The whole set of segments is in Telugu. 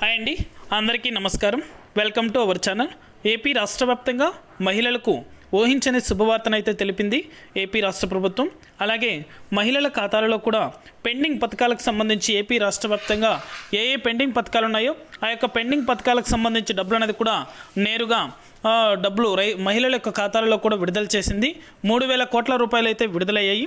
హాయ్ అండి. అందరికీ నమస్కారం. Welcome to our channel. AP రాష్ట్ర వ్యాప్తంగా మహిళలకు ఊహించని శుభవార్తనైతే తెలిపింది ఏపీ రాష్ట్ర ప్రభుత్వం. అలాగే మహిళల ఖాతాలలో కూడా పెండింగ్ పథకాలకు సంబంధించి ఏపీ రాష్ట్ర వ్యాప్తంగా ఏ ఏ పెండింగ్ పథకాలు ఉన్నాయో ఆ యొక్క పెండింగ్ పథకాలకు సంబంధించి డబ్బులు అనేది కూడా నేరుగా డబ్బులు రై మహిళల యొక్క ఖాతాలలో కూడా విడుదల చేసింది. మూడు వేల కోట్ల రూపాయలు అయితే విడుదలయ్యాయి.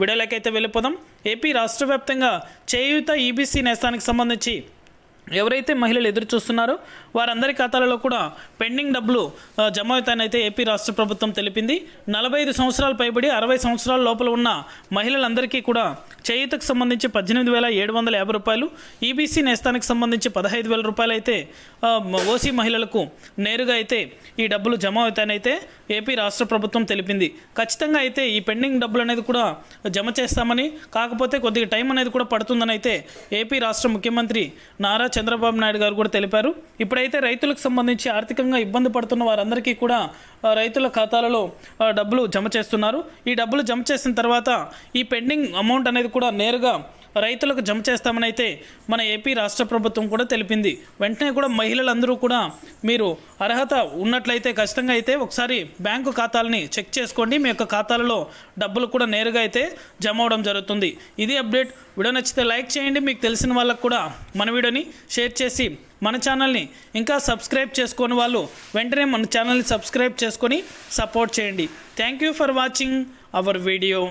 వీడియోలోకైతే అయితే వెళ్ళిపోదాం. ఏపీ రాష్ట్ర వ్యాప్తంగా చేయూత ఈబీసీ నేస్తానికి సంబంధించి ఎవరైతే మహిళలు ఎదురు చూస్తున్నారో వారందరి ఖాతాలలో కూడా పెండింగ్ డబ్బులు జమ అవుతాయనైతే ఏపీ రాష్ట్ర ప్రభుత్వం తెలిపింది. నలభై ఐదు సంవత్సరాలు పైబడి అరవై సంవత్సరాల లోపల ఉన్న మహిళలందరికీ కూడా చేయూతకు సంబంధించి పద్దెనిమిది వేల ఏడు వందల యాభై రూపాయలు ఈబీసీ నేస్తానికి సంబంధించి పదహైదు వేల రూపాయలు అయితే ఓసీ మహిళలకు నేరుగా అయితే ఈ డబ్బులు జమ అవుతాయనైతే ఏపీ రాష్ట్ర ప్రభుత్వం తెలిపింది. ఖచ్చితంగా అయితే ఈ పెండింగ్ డబ్బులు అనేది కూడా జమ చేస్తామని కాకపోతే కొద్దిగా టైం అనేది కూడా పడుతుందని అయితే ఏపీ రాష్ట్ర ముఖ్యమంత్రి నారా చంద్రబాబు నాయుడు గారు కూడా తెలిపారు. ఇప్పుడైతే రైతులకు సంబంధించి ఆర్థికంగా ఇబ్బంది పడుతున్న వారందరికీ కూడా రైతుల ఖాతాలలో డబ్బులు జమ చేస్తున్నారు. ఈ డబ్బులు జమ చేసిన తర్వాత ఈ పెండింగ్ అమౌంట్ అనేది కూడా నేరుగా రైతులకు జమ చేస్తామని అయితే మన ఏపీ రాష్ట్ర ప్రభుత్వం కూడా తెలిపింది. వెంటనే కూడా మహిళలందరూ కూడా మీరు అర్హత ఉన్నట్లయితే ఖచ్చితంగా అయితే ఒకసారి బ్యాంకు ఖాతాలని చెక్ చేసుకోండి. మీ యొక్క ఖాతాలలో డబ్బులు కూడా నేరుగా అయితే జమ అవడం జరుగుతుంది. ఇది అప్డేట్. వీడియో నచ్చితే లైక్ చేయండి. మీకు తెలిసిన వాళ్ళకు కూడా మన వీడియోని షేర్ చేసి మన ఛానల్ని ఇంకా సబ్స్క్రైబ్ చేసుకొని వాళ్ళు వెంటనే మన ఛానల్ని సబ్స్క్రైబ్ చేసుకొని సపోర్ట్ చేయండి. Thank you for watching our video.